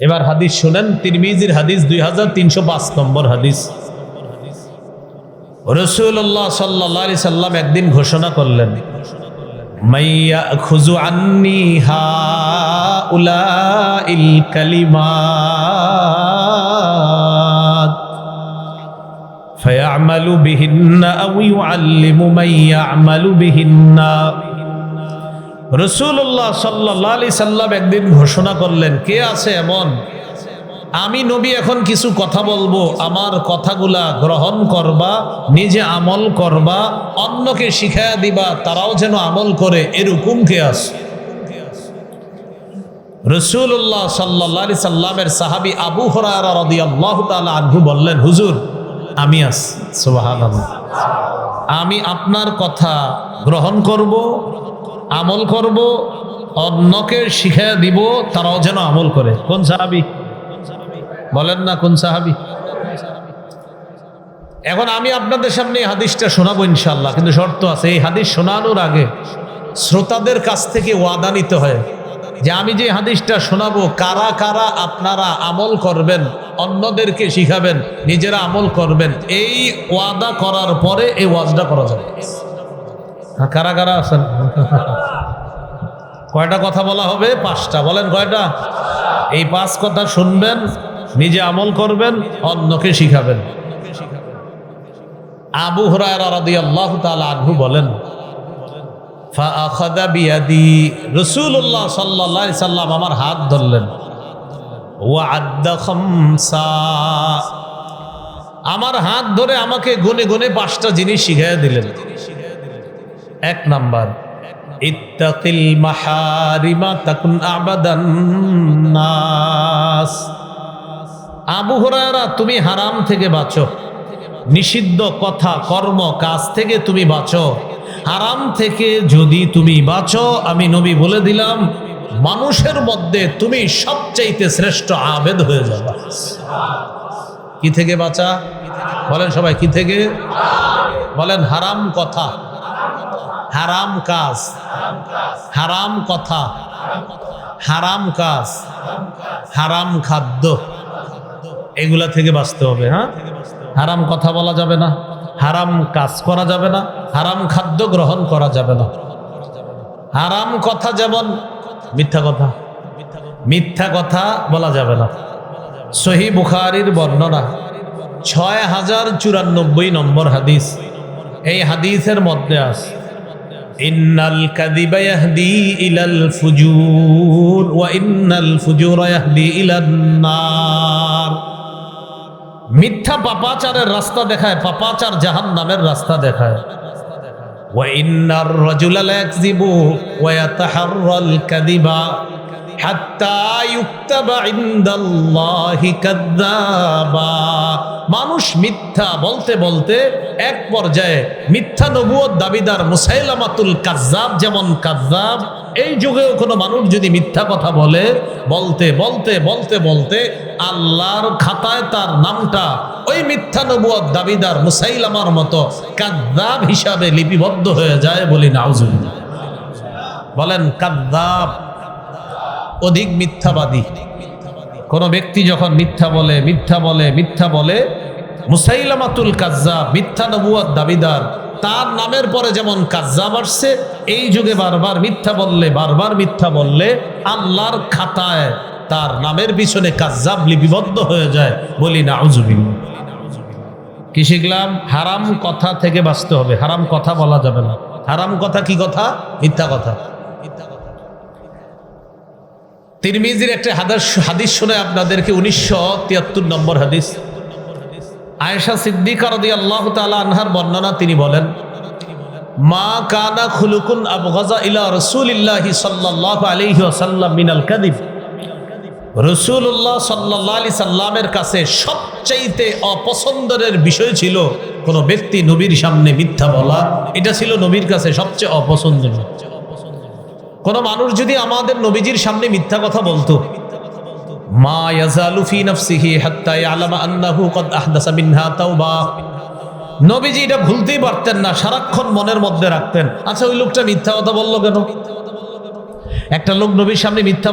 এবার হাদিস শুনেন তিরমিজির হাদিস দুই হাজার তিনশো পাঁচ নম্বর হাদিস রসুল্লাহ সাল্লি সাল্লাম একদিন ঘোষণা করলেন মাইয়া খুজু আন্নি হা উলা ইল কালিমাত فيعمل بهن أو يعلم من يعمل بهن রসুল্লাহ সাল্লাহ আলি সাল্লাম একদিন ঘোষণা করলেন, কে আছে এমন? আমি নবী, এখন কিছু কথা বলব। আমার কথাগুলা গ্রহণ করবা, নিজে আমল করবা, অন্যকে শিখাইয়া দিবা, তারাও যেন আমল করে, এরকম কে আছে? রসুল্লাহ সাল্লাহ সাল্লামের সাহাবি আবু তালা আনহু বললেন, হুজুর, আমি আস সুবাহান আমি আপনার কথা গ্রহণ করব আমল করব, অন্যকে শিখাইয়া দিব, তারাও যেন আমল করে। কোন সাহাবি? বলেন না কোন সাহাবি? এখন আমি আপনাদের সামনে এই হাদিসটা শোনাবো ইনশাল্লাহ কিন্তু শর্ত আছে, এই হাদিস শোনানোর আগে শ্রোতাদের কাছ থেকে ওয়াদা নিতে হয় যে আমি যে হাদিসটা শোনাবো, কারা কারা আপনারা আমল করবেন, অন্যদেরকে শিখাবেন, নিজেরা আমল করবেন, এই ওয়াদা করার পরে এই ওয়াজটা করা যাবে। কারা কারা আছেন? কয়টা কথা বলা হবে? পাঁচটা। বলেন কয়টা? এই পাঁচ কথা শুনবেন, নিজে আমল করবেন, অন্যকে শিখাবেন। আবু তাআলা আনহু বলেন সাল্লাম আমার হাত ধরলেন। আমার হাত ধরে আমাকে গুনে গুনে পাঁচটা জিনিস শিখাইয়া দিলেন। এক নাম্বার। ইত্তাকিল মাহারিমা তাকুন আবাদান নাস। আবু হুরায়রা, তুমি হারাম থেকে বাঁচো। নিষিদ্ধ কথা, কর্ম, কাজ থেকে তুমি বাঁচো। হারাম থেকে যদি তুমি বাঁচো, আমি নবী বলে দিলাম, মানুষের মধ্যে তুমি সবচাইতে শ্রেষ্ঠ আবেদ হয়ে যাবে। কি থেকে বাঁচা? বলেন সবাই, কি থেকে? বলেন হারাম কথা। হারাম কাজ। হারাম কথা। হারাম কাজ। হারাম খাদ্য। এগুলা থেকে বাঁচতে হবে হ্যাঁ? হারাম কথা বলা যাবে না। হারাম কাজ করা যাবে না। হারাম খাদ্য গ্রহণ করা যাবে না। হারাম কথা যেমন মিথ্যা কথা। মিথ্যা কথা বলা যাবে না। সহি বুখারির বর্ণনা ছয় হাজার চুরানব্বই নম্বর হাদিস। এই হাদিসের মধ্যে আছে। ইন্নাল কাযিবা ইয়াহদি ইলাল ফুজুর ওয়া ইন্নাল ফুজুরা ইয়াহদি ইলান নার। মিথ্যা পাপাচারের রাস্তা দেখায়, পাপাচার জাহান্নামের রাস্তা দেখায়। ওয়া ইন্নার রাজুলা ইয়াকযিবু ওয়া ইয়াতাহাররাল কাযিবা। মানুষ মিথ্যা বলতে বলতে এক পর্যায়ে মিথ্যা নবুয়ত দাবিদার মুসাইলামাতুল কাজ্জাব যেমন কাজ্জাব এই যুগেও কোনো মানুষ যদি মিথ্যা কথা বলে, বলতে বলতে বলতে বলতে আল্লাহর খাতায় তার নামটা ওই মিথ্যা নবুয়ত দাবিদার মুসাইলামার মতো কাদ্দাব হিসাবে লিপিবদ্ধ হয়ে যায় বলি নাউজুবিল্লাহ। বলেন কাদ্দাব অধিক মিথ্যাবাদী। কোন ব্যক্তি যখন মিথ্যা বলে মিথ্যা বলে মিথ্যা বলে, মুসাইলামাতুল কাজ্জাব মিথ্যা নবুয়ত দাবিদার, তার নামের পরে যেমন কাজ্জাব আসছে, এই যুগে বারবার মিথ্যা বললে, বারবার মিথ্যা বললে আল্লাহর খাতায় তার নামের পিছনে কাজ্জাব লিপিবদ্ধ হয়ে যায় বলি না কি শিখলাম? হারাম কথা থেকে বাঁচতে হবে। হারাম কথা বলা যাবে না। হারাম কথা কি কথা? মিথ্যা কথা। তিরমিজির একটা হাদাস হাদিস শুনে আপনাদেরকে উনিশশো তিয়াত্তর নম্বর হাদিস। আয়েশা সিদ্দিকা রদি আল্লাহ আনহার বর্ণনা তিনি বলেন, মা কানা খুলুকুন আবগাজা ইলা রসুলিল্লাহি সাল্লাল্লাহু আলাইহি ওয়াসাল্লাম মিনাল কাদিব রসুল্লাহ সাল্লাহ আলি সাল্লামের কাছে সবচাইতে অপছন্দের বিষয় ছিল কোনো ব্যক্তি নবীর সামনে মিথ্যা বলা। এটা ছিল নবীর কাছে সবচেয়ে অপছন্দনীয়। কোনো মানুষ যদি আমাদের নবীজির সামনে মিথ্যা কথা বলতো আচ্ছা একটা লোক নবীর সামনে মিথ্যা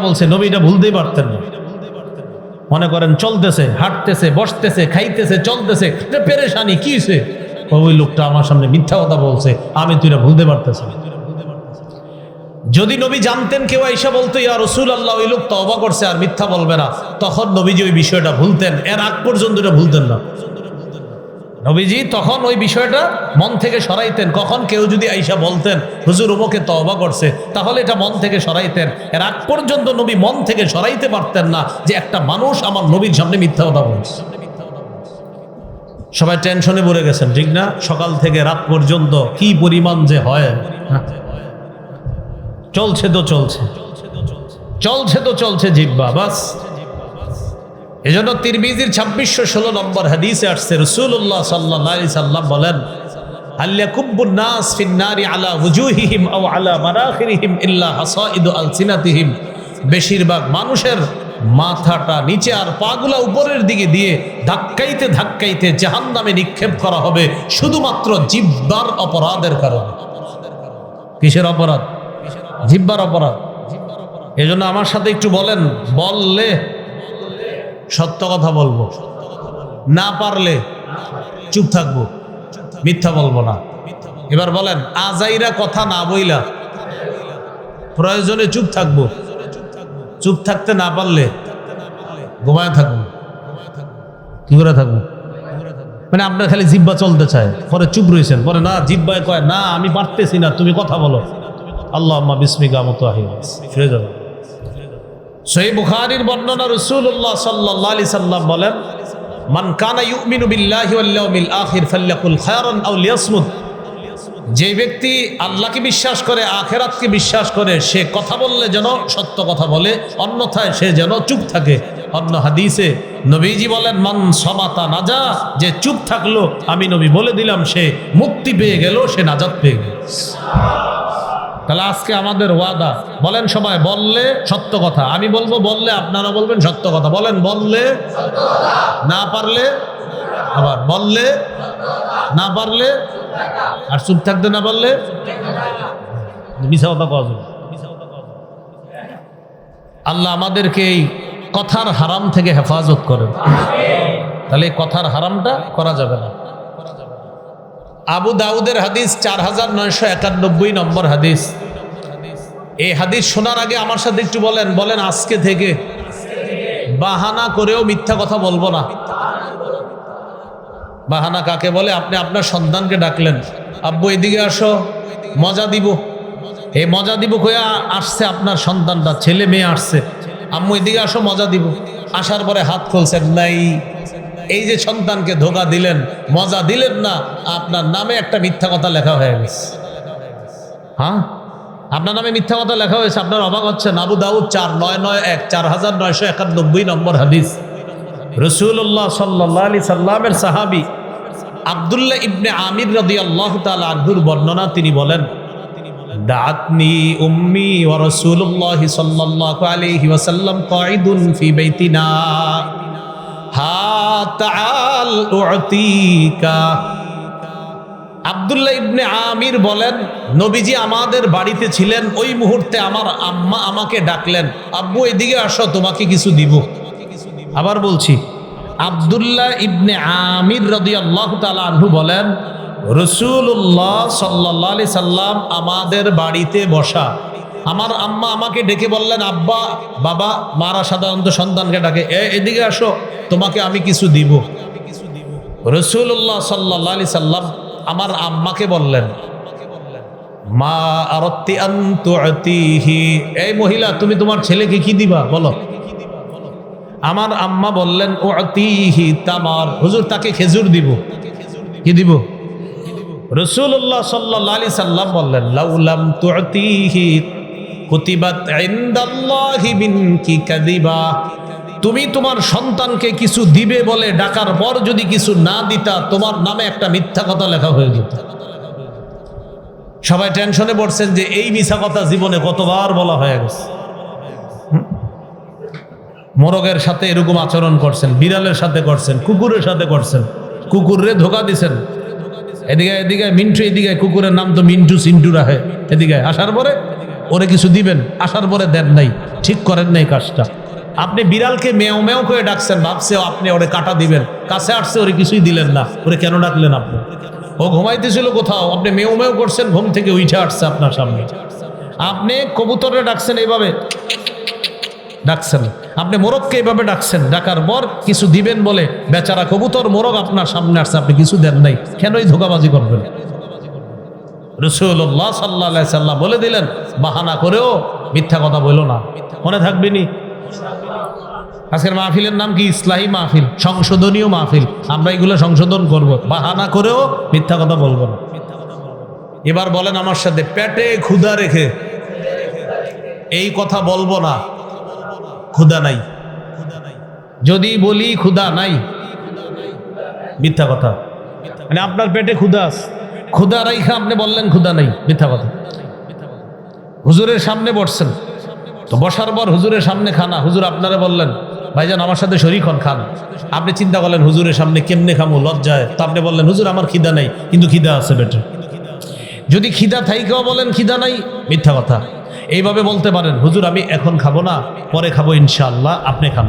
ভুলতেই পারতেন মনে করেন চলতেছে, হাঁটতেছে, বসতেছে, খাইতেছে, চলতেছে পেরেশানি, কি? ওই লোকটা আমার সামনে মিথ্যা কথা বলছে, আমি তুই ভুলতে পারতেছি। যদি নবী জানতেন কেউ আইসা বলতো, ইয়া রসুল আল্লাহ ওই লোক তবা করছে আর মিথ্যা বলবে না। তখন নবীজি ওই বিষয়টা ভুলতেন। এর আগ পর্যন্ত এটা ভুলতেন না। নবীজি তখন ওই বিষয়টা মন থেকে সরাইতেন। কখন কেউ যদি আইসা বলতেন, হুজুর, উমকে তওবা করছে, তাহলে এটা মন থেকে সরাইতেন। এর আগ পর্যন্ত নবী মন থেকে সরাইতে পারতেন না যে একটা মানুষ আমার নবীর সামনে মিথ্যা কথা বলছে। সবাই টেনশনে পড়ে গেছেন, ঠিক না? সকাল থেকে রাত পর্যন্ত কি পরিমাণ যে হ্যাঁ। চলছে তো চলছে। চলছে তো চলছে জিব্বা, বাস। এজন্য তিরমিজির ছাব্বিশশো ষোলো নম্বর হাদিসে আসছে রসুল্লাহ সাল্লাহ সাল্লাম বলেন বেশিরভাগ মানুষের মাথাটা নিচে আর পাগুলা উপরের দিকে দিয়ে ধাক্কাইতে ধাক্কাইতে জাহান্নামে নিক্ষেপ করা হবে শুধুমাত্র জিব্বার অপরাধের কারণে। কিসের অপরাধ? জিব্বার অপরাধ। এজন্য আমার সাথে একটু বলেন, বললে সত্য কথা বলব। না পারলে চুপ থাকব। মিথ্যা বলব না। এবার বলেন, আজাইরা কথা না বইলা প্রয়োজনে চুপ থাকব। চুপ থাকতে না পারলে ঘুমায় থাকব। কি করে থাকব? মানে আপনার খালি জিব্বা চলতে চায়, পরে চুপ রয়েছেন, পরে না, জিব্বায় কয়, না, আমি পারতেছি না, তুমি কথা বলো। আল্লাহ আম্মা বিস্মিকা মতো আহি ফিরে যাবে সেই বুখারির বর্ণনা রসুল্লাহ সাল্লাহ আলি সাল্লাম বলেন, মান কানা ইউমিনু বিল্লাহি ওয়াল ইয়াউমিল আখির ফাল্যাকুল খায়রান আও লিয়াসমুত যে ব্যক্তি আল্লাহকে বিশ্বাস করে, আখেরাতকে বিশ্বাস করে, সে কথা বললে যেন সত্য কথা বলে, অন্যথায় সে যেন চুপ থাকে। অন্য হাদিসে নবীজি বলেন, মান সমাতা নাজা, যে চুপ থাকল, আমি নবী বলে দিলাম, সে মুক্তি পেয়ে গেল, সে নাজাত পেয়ে গেল। তাহলে আজকে আমাদের ওয়াদা। বলেন সবাই, বললে সত্য কথা। আমি বলব, বললে আপনারা বলবেন সত্য কথা। বলেন, বললে না পারলে আবার। বললে না পারলে আর চুপ থাকতে না পারলে মিশা কথা যাবে। আল্লাহ আমাদেরকে এই কথার হারাম থেকে হেফাজত করেন। তাহলে এই কথার হারামটা করা যাবে না। আবু দাউদের হাদিস চার হাজার নয়শো একানব্বই নম্বর হাদিস। এই হাদিস শোনার আগে আমার সাথে একটু বলেন বলেন আজকে থেকে। বাহানা করেও মিথ্যা কথা বলব না। বাহানা কাকে বলে? আপনি আপনার সন্তানকে ডাকলেন। আব্বু, এদিকে আসো, মজা দিব। এই মজা দিব কয়া আসছে আপনার সন্তানটা, ছেলে মেয়ে আসছে। আম্মু, এদিকে আসো, মজা দিব। আসার পরে হাত খুলছেন, নাই। এই যে সন্তানকে ধোকা দিলেন, মজা দিলেন না, আপনার নামে একটা মিথ্যা কথা লেখা হয়ে গেছে। হ্যাঁ? আপনার নামে মিথ্যা কথা লেখা হয়েছে, আপনার অবাক হচ্ছে আবু দাউদ চার নয় নয় এক, চার হাজার নয়শো একানব্বই নম্বর হাদিস। রসুল্লাহ সাল্লাহ আলি সাল্লামের সাহাবি আবদুল্লাহ ইবনে আমির রদি আল্লাহ আব্দুর বর্ণনা, তিনি বলেন দাতনি উম্মি আবদুল্লাহ ইবনে আমির বলেন, নবীজি আমাদের বাড়িতে ছিলেন, ওই মুহূর্তে আমার আম্মা আমাকে ডাকলেন, আব্বু, এদিকে আসো, তোমাকে কিছু দিব। আবার বলছি, আবদুল্লাহ ইবনে আমির রদি আল্লাহ আনহু বলেন রসুল্লাহ সাল্লাহ সাল্লাম আমাদের বাড়িতে বসা আমার আম্মা আমাকে ডেকে বললেন, আব্বা, বাবা, মারা সাধারণত সন্তানকে ডাকে। এ, এদিকে আসো, তোমাকে আমি কিছু দিব। রসুল্লাহ সাল্লাহ আলি সাল্লাম আমার আম্মাকে বললেন, মা আরত্তি আন্তুহি এই মহিলা, তুমি তোমার ছেলেকে কি দিবা? বলো। আমার আম্মা বললেন ও আতিহি তামার। হুজুর, তাকে খেজুর দিব। কি দিব? রসুল্লাহ সাল্লাহ আলি সাল্লাম বললেন লাউলাম তুতিহি তুমি তোমার সন্তানকে কিছু দিবে বলে ডাকার পর যদি কিছু না দিতা, তোমার নামে একটা মিথ্যা কথা লেখা হয়ে যেত। সবাই টেনশনে পড়ছেন যে এই মিথ্যা কথা জীবনে কতবার বলা হয়ে গেছে। মোরগের সাথে এরকম আচরণ করছেন, বিড়ালের সাথে করছেন, কুকুরের সাথে করছেন কুকুরে ধোকা দিছেন। এদিকে এদিকে, মিন্টু এদিকে, কুকুরের নাম তো মিন্টু সিন্টু রাখে এদিকে, আসার পরে ওরে কিছু দিবেন? আসার পরে দেন নাই। ঠিক করেন নাই কাজটা। আপনি বিড়ালকে মেও মেও করে ডাকছেন ভাবছে আপনি ওরে কাটা দিবেন। কাছে আসছে, ওরে কিছুই দিলেন না। ওরে কেন ডাকলেন আপনি? ও ঘুমাইতেছিল কোথাও? আপনি মেও মেও করছেন, ঘুম থেকে উঠে আসছে আপনার সামনে। আপনি কবুতরে ডাকছেন এইভাবে। ডাকছেন। আপনি মোরগকে এইভাবে ডাকছেন। ডাকার পর কিছু দিবেন বলে, বেচারা কবুতর, মোরগ আপনার সামনে আসছে, আপনি কিছু দেন নাই। কেনই ধোকাবাজি করবেন? রসুল্লাহ সাল্লাহ সাল্লাম বলে দিলেন, বাহানা করেও মিথ্যা কথা বলল না। মনে থাকবেনি আজকের মাহফিলের নাম কি? ইসলাহী মাহফিল, সংশোধনীয় মাহফিল। আমরা এগুলো সংশোধন করব। বাহানা করেও মিথ্যা কথা বলব না। এবার বলেন আমার সাথে, পেটে ক্ষুধা রেখে। এই কথা বলব না। ক্ষুধা নাই। যদি বলি ক্ষুধা নাই, মিথ্যা কথা। মানে আপনার পেটে ক্ষুধা আছে। ক্ষুধা রাইখা আপনি বললেন ক্ষুধা নাই, মিথ্যা কথা। হুজুরের সামনে বসছেন। তো বসার পর হুজুরের সামনে খানা হুজুর আপনারা বললেন, ভাইজান, আমার সাথে শরিক হন, খান। আপনি চিন্তা করলেন, হুজুরের সামনে কেমনে খামো? লজ্জায়। তো আপনি বললেন, হুজুর, আমার খিদা নাই, কিন্তু খিদা আছে বেটে। যদি খিদা থাইকেও বলেন, খিদা নাই? মিথ্যা কথা। এইভাবে বলতে পারেন, হুজুর, আমি এখন খাব না, পরে খাব ইনশাআল্লাহ, আপনি খান।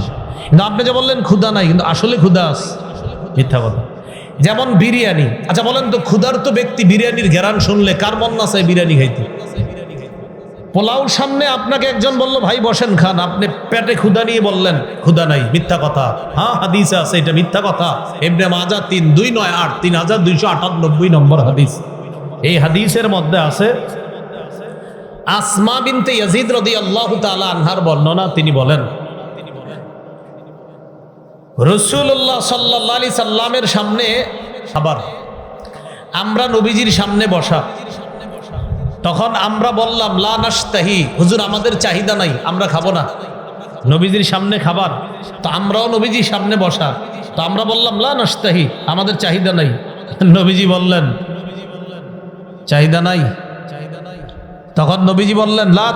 কিন্তু আপনি যে বললেন, ক্ষুধা নাই, কিন্তু আসলে ক্ষুধা আছে, মিথ্যা কথা। যেমন বিরিয়ানি। আচ্ছা বলেন তো, ক্ষুধার্ত ব্যক্তি বিরিয়ানির ঘেরান শুনলে কার মন না চায় বিরিয়ানি খাইতে? পোলাওর সামনে আপনাকে একজন বলল, ভাই, বসেন, খান। আপনি পেটে ক্ষুধা নিয়ে বললেন, ক্ষুধা নাই, মিথ্যা কথা। হ্যাঁ হাদিস আছে, এটা মিথ্যা কথা। এমনি মাজা তিন দুই নয় আট, তিন হাজার দুইশো আটানব্বই নম্বর হাদিস। এই হাদিসের মধ্যে আছে, আসমা বিনতে ইয়াজিদ রদি আল্লাহ তালা আনহার বর্ণনা, তিনি বলেন রসুল্লাহ সাল্লাহ আলি সাল্লামের সামনে আবার আমরা নবীজির সামনে বসা। তখন আমরা বললাম, লা হুজুর, আমাদের চাহিদা নাই, আমরা খাব না। নবীজির সামনে খাবার, তো আমরাও নবীজির সামনে বসা। তো আমরা বললাম, লা নাস্তাহি আমাদের চাহিদা নাই। নবীজি বললেন, চাহিদা নাই। তখন নবীজি বললেন, লা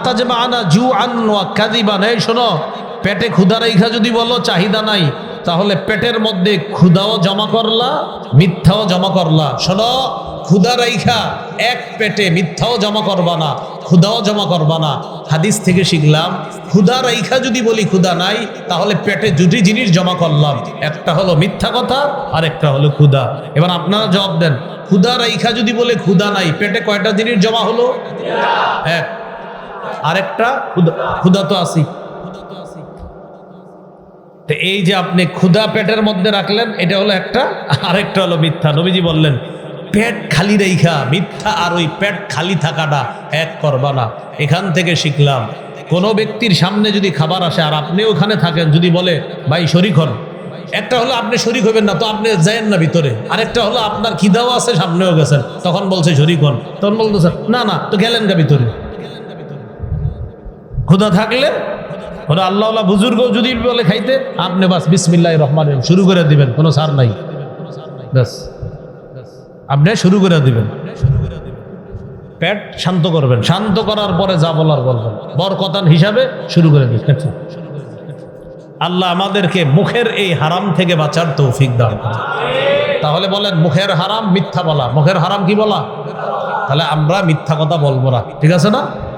আনা জু আন ওয়া কাযিবান। এই শোনো, পেটে ক্ষুধা রেখা যদি বলো, চাহিদা নাই। তাহলে পেটের মধ্যে ক্ষুধাও জমা করলা, মিথ্যাও জমা করলা। শোনো, ক্ষুদা রাইখা এক পেটে মিথ্যাও জমা করবা না ক্ষুধাও জমা করবা না। হাদিস থেকে শিখলাম, ক্ষুদা রাইখা যদি বলি ক্ষুদা নাই, তাহলে পেটে দুটি জিনিস জমা করলাম। একটা হলো মিথ্যা কথা আর একটা হলো ক্ষুদা। এবার আপনারা জবাব দেন, ক্ষুদা রাইখা যদি বলে ক্ষুধা নাই, পেটে কয়টা জিনিস জমা হলো? এক। আরেকটা, ক্ষুদা ক্ষুধা তো আসি তো এই যে আপনি ক্ষুধা পেটের মধ্যে রাখলেন, এটা হলো একটা, আরেকটা হলো মিথ্যা। নবীজি বললেন, পেট খালি রেখা মিথ্যা আর ওই পেট খালি থাকাটা এক করবা না। এখান থেকে শিখলাম, কোনো ব্যক্তির সামনে যদি খাবার আসে, আর আপনি ওখানে থাকেন, যদি বলে, ভাই, শরিক হন। একটা হলো, আপনি শরিক হবেন না, তো আপনি যায়েন না ভিতরে। আরেকটা হলো, আপনার খিদাও আছে, সামনেও গেছেন। তখন বলছে, শরিক হন। তখন বলতেছেন না না, তো গেলেন না ভিতরে। ক্ষুধা থাকলে ওরা আল্লাহ বুজুর্গ যদি বলে খাইতে, আপনি বাস বিসমিল্লাহ রহমান শুরু করে দিবেন, কোনো সার নাই। ব্যাস। আপনি শুরু করে দিবেন। পেট শান্ত করবেন। শান্ত করার পরে যা বলার বলবেন। বরকতান হিসাবে শুরু করে দিবেন। আল্লাহ আমাদেরকে মুখের এই হারাম থেকে বাঁচার তৌফিক দান। তাহলে বলেন, মুখের হারাম মিথ্যা বলা। মুখের হারাম কি বলা? তাহলে আমরা মিথ্যা কথা বলব না। ঠিক আছে না?